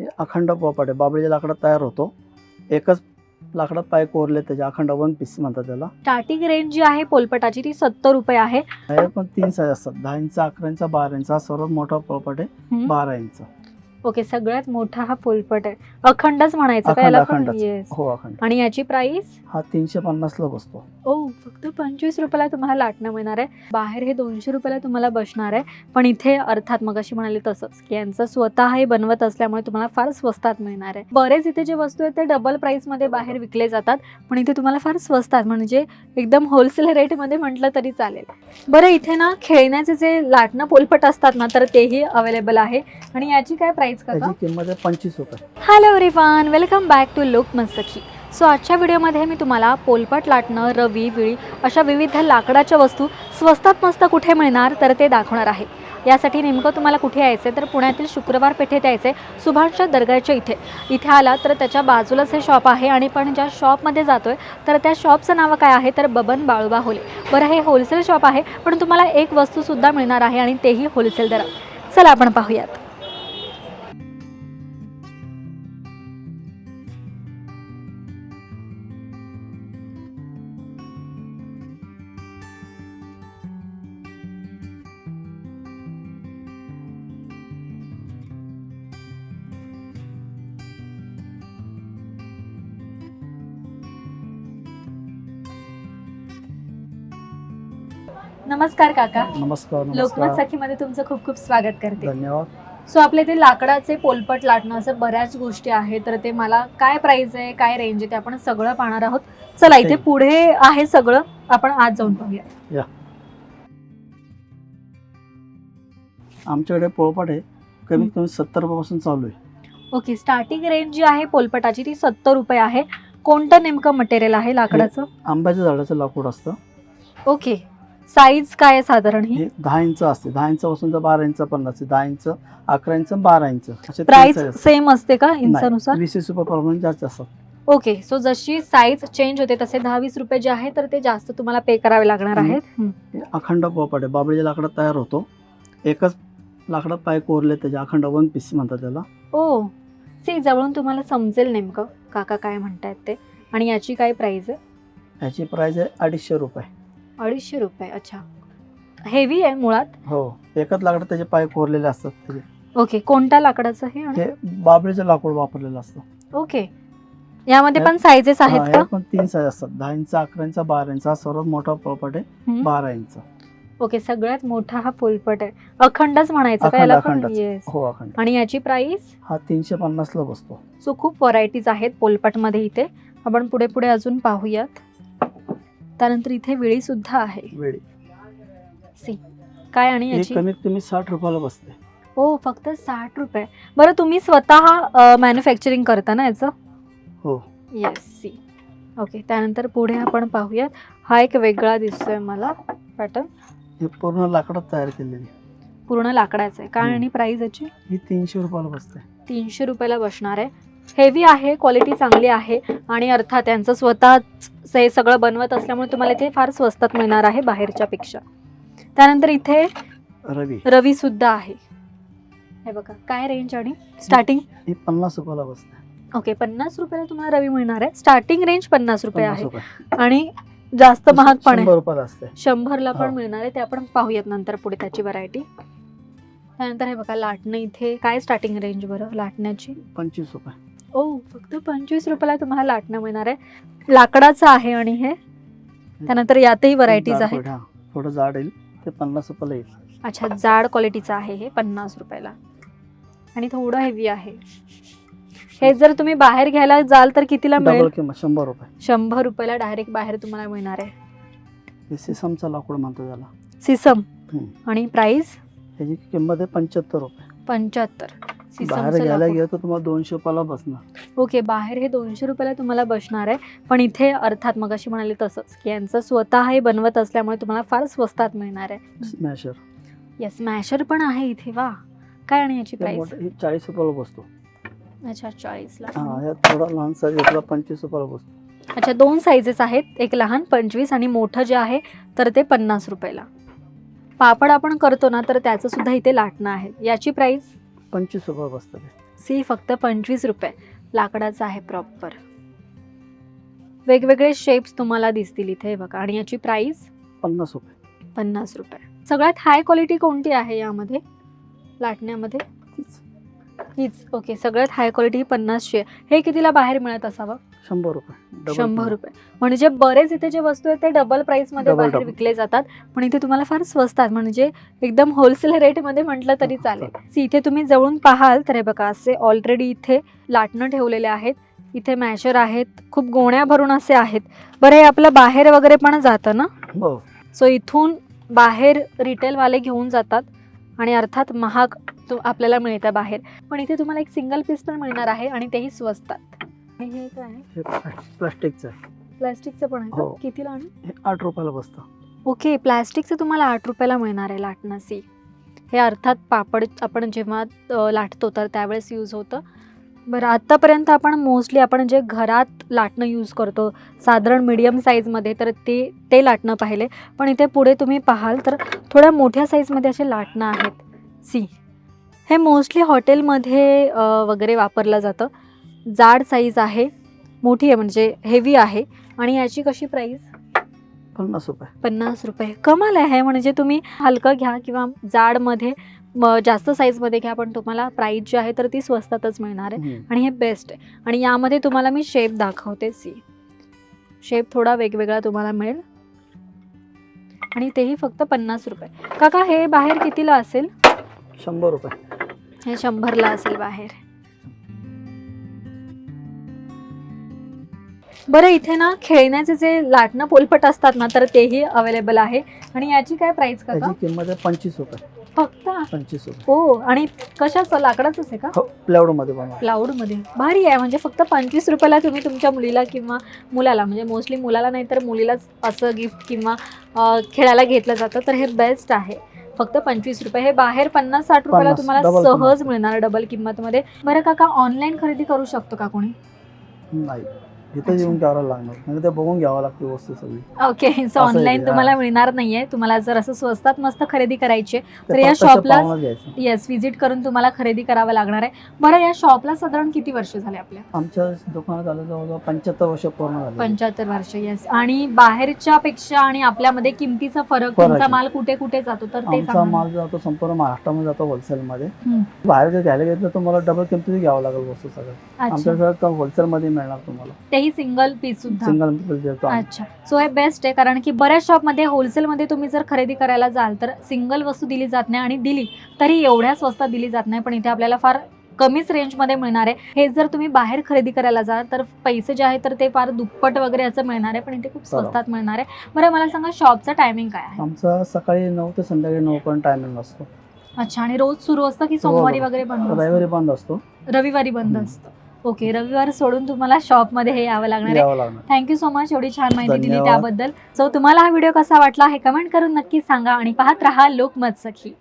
हे अखंड पोपाट आहे. बाबळीच्या लाकडात तयार होतो. एकच लाकडात पाय कोरले त्याचे अखंड वन पीस म्हणतात त्याला. स्टार्टिंग रेंज जी आहे पोलपटाची ती सत्तर रुपये आहे. हे पण तीन साईज असतात. दहा इंच अकरा इंच बारा इंच हा सर्वात मोठा पोपट आहे. बारा इंच ओके सगळ्यात मोठा हा पोलपट आहे. अखंडच म्हणायचं का याला पण? अखंडच. येस हो अखंड. आणि याची प्राइस हा तीनशे पन्नासला बसतो. ओ फक्त पंचवीस रुपयाला तुम्हाला लाटणं मिळणार आहे. बाहेर हे दोनशे रुपयाला तुम्हाला बसणार आहे. पण इथे अर्थात मग अशी म्हणाली तसंच की यांचं स्वतः हे बनवत असल्यामुळे तुम्हाला फार स्वस्तात मिळणार आहे. बरेच इथे जे वस्तू आहेत ते डबल प्राईसमध्ये बाहेर विकले जातात. पण इथे तुम्हाला फार स्वस्तात म्हणजे एकदम होलसेल रेटमध्ये म्हटलं तरी चालेल. बरं इथे ना खेळण्याचे जे लाटणं पोलपट असतात ना तर तेही अवेलेबल आहे. आणि याची काय प्राइस काका त्याची किंमत आहे पंचवीस रुपये. Hello everyone welcome back to Look Mastaki so आजच्या व्हिडिओमध्ये मी तुम्हाला पोलपट लाटणं रवी विळी अशा विविध लाकडाच्या वस्तू स्वस्तात मस्त कुठे मिळणार तर ते दाखवणार आहे. यासाठी नेमकं तुम्हाला कुठे यायचं तर पुण्यातील शुक्रवार पेठेत यायचे सुभाषच्या दर्गाच्या इथे. इथे आला तर त्याच्या बाजूलाच हे शॉप आहे आणि पण ज्या शॉपमध्ये जातोय तर त्या शॉपचं नाव काय आहे तर बबन बाळूबा होले. बरं हे होलसेल शॉप आहे पण तुम्हाला एक वस्तूसुद्धा मिळणार आहे आणि तेही होलसेल दरात. चला आपण पाहूयात. नमस्कार काका. नमस्कार लोकमत नमस्कार सखीमध्ये तुमचं खूप खूप स्वागत करते. धन्यवाद. सो आपल्या इथे लाकडाचे पोलपट लाटणं असं बऱ्याच गोष्टी आहेत तर ते मला काय प्राइस आहे काय रेंज आहे ते आपण सगळं पाहणार आहोत. चला इथे ठीक. पुढे आहे सगळं. आपण आज जाऊन पाहूया. आमच्याकडे पोळपाट आहे. कमीत कमी सत्तर रुपयापासून चालू आहे. ओके स्टार्टिंग रेंज जी आहे पोलपटाची ती सत्तर रुपये आहे. कोणतं नेमकं मटेरियल आहे लाकडाचं? आंब्याच्या झाडाचं लाकूड असतं. ओके. साईज काय साधारण ही? दहा इंच असते. दहा इंच पासून तर बारा इंच पण असते दहा इंच अकरा इंच बारा इंच. प्राइस. सेम असते का इंचानुसार? वीस रुपये प्रमाणे जास्त असतात. ओके. सो जशी साईज चेंज होते तसे दहा वीस रुपये जे आहे तर ते जास्त तुम्हाला पे करावे लागणार. आहेत. अखंड पोपाट आहे. बाबळीच्या लाकडात तयार होतो. एकच लाकडात पाय कोरले त्याचे. अखंड वन पीस म्हणतात त्याला. ओ. सी जवळून तुम्हाला समजेल नेमकं काका काय म्हणतायत ते. आणि याची काय प्राइस आहे? ह्याची प्राइस आहे अडीचशे रुपये. अडीचशे रुपये अच्छा. हेवी आहे मुळात? हो एकच लाकडात त्याचे पाय कोरलेले असतात त्याचे. ओके कोणत्या लाकडाचं हे आणि- हे बाबळीचं लाकूड वापरलेलं असतं. ओके यामध्ये पण साईजेस आहेत का? पण तीन साईज असतात. दहा इंच अकरा इंच बारा इंच. हा सर्वात मोठा पोपट आहे हम्म. बारा इंच. ओके सगळ्यात मोठा हा पोलपट आहे. अखंडच म्हणायचं का अखंड, याला पण? अखंडच. येस हो अखंड. आणि याची प्राइस हा तीनशे पन्नासला बसतो. सो खूप व्हरायटीज आहेत पोलपटमध्ये इथे. आपण पुढे पुढे अजून पाहूयात. त्यानंतर इथे विळी सुद्धा आहे. वेळी. सी. काय आणि ही याची? कमीत कमी साठ रुपयाला बसते. ओ फक्त साठ रुपये. बरं तुम्ही स्वतः मॅन्युफॅक्चरिंग करता ना याचं? हो. Yes C. ओके त्यानंतर पुढे आपण पाहूयात. हा एक वेगळा दिसतोय मला पॅटर्न हे पूर्ण लाकडात तयार केलेली. पूर्ण लाकडाचं आहे. काय हम्म. आणि प्राइस याची? ही तीनशे रुपयाला बसते. तीनशे रुपयाला बसणार आहे. हेवी आहे क्वालिटी चांगली आहे आणि अर्थात त्यांचं स्वतःच हे सगळं बनवत असल्यामुळे तुम्हाला इथे फार स्वस्तात मिळणार आहे बाहेरच्या पेक्षा. त्यानंतर इथे रवी. रवी सुद्धा आहे. हे बघा काय रेंज आणि स्टार्टिंग ही पन्नास रुपयाला बसते ओके पन्नास रुपयाला तुम्हाला रवी मिळणार आहे. स्टार्टिंग रेंज पन्नास रुपये आहे. आणि जास्त महाग पण आहे. शंभरला पण हो. मिळणार आहे ते आपण पाहूयात नंतर पुढे त्याची व्हरायटी त्यानंतर हे बघा लाटणं इथे काय स्टार्टिंग रेंज बरं? लाटण्याची? पंचवीस रुपये. ओ फक्त पंचवीस रुपयाला तुम्हाला लाटणं मिळणार आहे. लाकडाचं आहे आणि हे. त्यानंतर यातही व्हरायटीज जाड आहेत. पड, हा. थोडं जाड येईल. ते पन्नास रुपयाला येईल. अच्छा जाड क्वालिटीचं आहे हे पन्नास रुपयाला. आणि थोडं हेवी आहे. हे जर तुम्ही बाहेर घ्यायला जाल तर कितीला डबल मिळेल किंमत शंभर रुपये. शंभर रुपयाला डायरेक्ट बाहेर तुम्हाला मिळणार आहे. हे सिसमचं लाकूड म्हणतो त्याला. सिसम. हम्म. आणि प्राइस ह्याची किंमत आहे पंच्याहत्तर रुपये. पंच्याहत्तर. बाहेर घ्यायला. गेलं तर तुम्हाला दोनशे रुपयाला बसणार. ओके बाहेर हे दोनशे रुपयाला तुम्हाला बसणार आहे. पण इथे अर्थात मग अशी म्हणाली तसंच की यांचं स्वतः हे बनवत असल्यामुळे तुम्हाला फार स्वस्तात मिळणार आहे. स्मॅशर येस मॅशर पण आहे इथे वा. काय आणि याची प्राइस ही चाळीस रुपयाला बसतो. अच्छा चाळीसला. हा थोडा लहान साईज घेतला पंचवीस रुपयाला बसतो. अच्छा दोन साईजेस आहेत एक लहान पंचवीस आणि मोठं जे आहे तर ते पन्नास रुपयाला. पापड आपण करतो ना तर त्याचं सुद्धा इथे लाटणं आहे. याची प्राइस पंचवीस रुपये बसतं ते सी फक्त पंचवीस रुपये. लाकडाचं आहे प्रॉपर वेगवेगळे शेप्स तुम्हाला दिसतील इथे हे बघा. आणि याची प्राइस पन्नास रुपये. पन्नास रुपये. सगळ्यात हाय क्वालिटी कोणती आहे यामध्ये? लाटण्यामध्ये. हीच. ओके सगळ्यात हाय क्वालिटी पन्नासशे. हे कितीला बाहेर मिळत असावं? शंभर रुपये. शंभर. रुपये. म्हणजे बरेच इथे जे वस्तू आहेत ते डबल प्राइसमध्ये बाहेर. विकले जातात. पण इथे तुम्हाला फार स्वस्तात म्हणजे एकदम होलसेल रेटमध्ये म्हटलं तरी चालेल. See, इथे तुम्ही जवळून पाहाल तर हे बघा असे ऑलरेडी इथे लाटणं ठेवलेले आहेत. इथे मॅशर आहेत. खूप गोण्या भरून असे आहेत. बरं हे आपलं बाहेर वगैरे पण जातं ना? हो. सो इथून बाहेर रिटेलवाले घेऊन जातात. आणि अर्थात महाग आपल्याला मिळतं बाहेर. पण इथे तुम्हाला एक सिंगल पीस पण मिळणार आहे आणि तेही स्वस्तात. आणि हे काय आहे? हे प्लास्टिकचं आहे. प्लास्टिकचं पण आहे का? हो. कितीला आणि हे आठ रुपयाला बसतं. ओके प्लास्टिकचं तुम्हाला आठ रुपयाला मिळणार आहे लाटणं सी हे अर्थात पापड आपण जेव्हा अ, लाटतो तर त्यावेळेस यूज होतं. बरं आत्तापर्यंत आपण मोस्टली आपण जे घरात लाटणं यूज करतो साधारण मीडियम साईजमध्ये तर ते ते लाटणं पाहिले. पण इथे पुढे तुम्ही पाहाल तर थोड्या मोठ्या साईजमध्ये असे लाटणं आहेत. सी. हे मोस्टली हॉटेलमध्ये अ, वगैरे वापरलं जातं. जाड साईज आहे मोठी आहे म्हणजे हेवी आहे. आणि याची कशी प्राईस पन्नास रुपये. पन्नास रुपये. कमाल आहे म्हणजे तुम्ही हलकं घ्या किंवा जाडमध्ये म जास्त साईजमध्ये घ्या पण तुम्हाला प्राईस जी आहे तर ती स्वस्तातच मिळणार आहे. आणि हे बेस्ट आहे. आणि यामध्ये तुम्हाला मी शेप दाखवते सी शेप थोडा वेगवेगळा तुम्हाला मिळेल. आणि तेही फक्त पन्नास रुपये. काका हे बाहेर कितीला असेल? शंभर रुपये. हे शंभरला असेल बाहेर. बरं इथे ना खेळण्याचे जे लाटणं पोलपट असतात ना तर तेही अवेलेबल आहे. आणि याची काय प्राइस त्याची किंमत आहे पंचवीस रुपये. फक्त? पंचवीस रुपये. हो आणि कशाचं? लाकडाचंच आहे का? हो प्लाऊडमध्ये बनवा. क्लाउडमध्ये भारी आहे म्हणजे फक्त पंचवीस रुपयाला तुम्ही तुमच्या मुलीला किंवा मुलाला म्हणजे मोस्टली मुलाला नाही तर मुलीलाच असं गिफ्ट किंवा अं, खेळायला घेतलं जातं तर हे बेस्ट आहे. फक्त पंचवीस रुपये. हे बाहेर पन्नास साठ रुपयाला तुम्हाला double सहज किंमत. मिळणार डबल किंमतमध्ये. बरं काका ऑनलाईन खरेदी करू शकतो का कोणी? नाही. इथे. येऊन घ्यावं लागणार. म्हणजे ते बघून घ्यावं लागते वस्तू सगळी. ओके सो असं आहे ऑनलाईन तुम्हाला हा. मिळणार नाहीये. तुम्हाला जर असं स्वस्तात मस्त खरेदी करायची आहे, तर ते या शॉपला- पाहूनच घ्यायचं. येस व्हिजिट करून तुम्हाला खरेदी करावं लागणार आहे. बरं या शॉपला साधारण किती वर्ष झाले आपल्या? आमच्या दुकानात आलं जवळजवळ पंच्याहत्तर वर्ष पूर्ण झाले. पंच्याहत्तर वर्ष येस आणि बाहेरच्या पेक्षा आणि आपल्यामध्ये किमतीचा फरक फरक तुमचा आहे. माल कुठे कुठे जातो तर ते आमचा सांगा माल जातो संपूर्ण महाराष्ट्रामध्ये जातो होलसेलमध्ये हम्म. बाहेर जर घ्यायला घेतलं तर मला डबल किमतीची घ्यावं लागेल वस्तू सगळं. अच्छा. आमच्या होलसेलमध्ये मिळणार तुम्हाला. तेही सिंगल पीस सुद्धा सिंगल देतो आम्ही. अच्छा सो हे बेस्ट आहे कारण की बऱ्याच शॉपमध्ये होलसेलमध्ये तुम्ही जर खरेदी करायला जाल तर सिंगल वस्तू दिली जात नाही आणि दिली तरी एवढ्या स्वस्तात दिली जात नाही पण इथे आपल्याला फार कमीच रेंजमध्ये मिळणार आहे हे जर तुम्ही बाहेर खरेदी करायला जाल तर पैसे जे आहेत तर ते फार दुप्पट वगैरे असं मिळणार आहे पण इथे खूप बरोबर. स्वस्तात मिळणार आहे बरं मला सांगा शॉपचा टायमिंग काय आहे आमचा सकाळी नऊ ते संध्याकाळी नऊ पर्यंत टायमिंग असतो अच्छा आणि रोज सुरू असतं की सोमवारी. वगैरे बंद असतं? रविवारी बंद असतो रविवारी बंद हम्म. असतं ओके रविवार सोडून तुम्हाला शॉपमध्ये हे यावं लागणार आहे. लागणार. थँक्यू सो मच एवढी छान माहिती दिली धन्यवाद. त्याबद्दल. सो तुम्हाला हा व्हिडिओ कसा वाटला हे कमेंट करून नक्की सांगा आणि पाहत राहा लोकमत सखी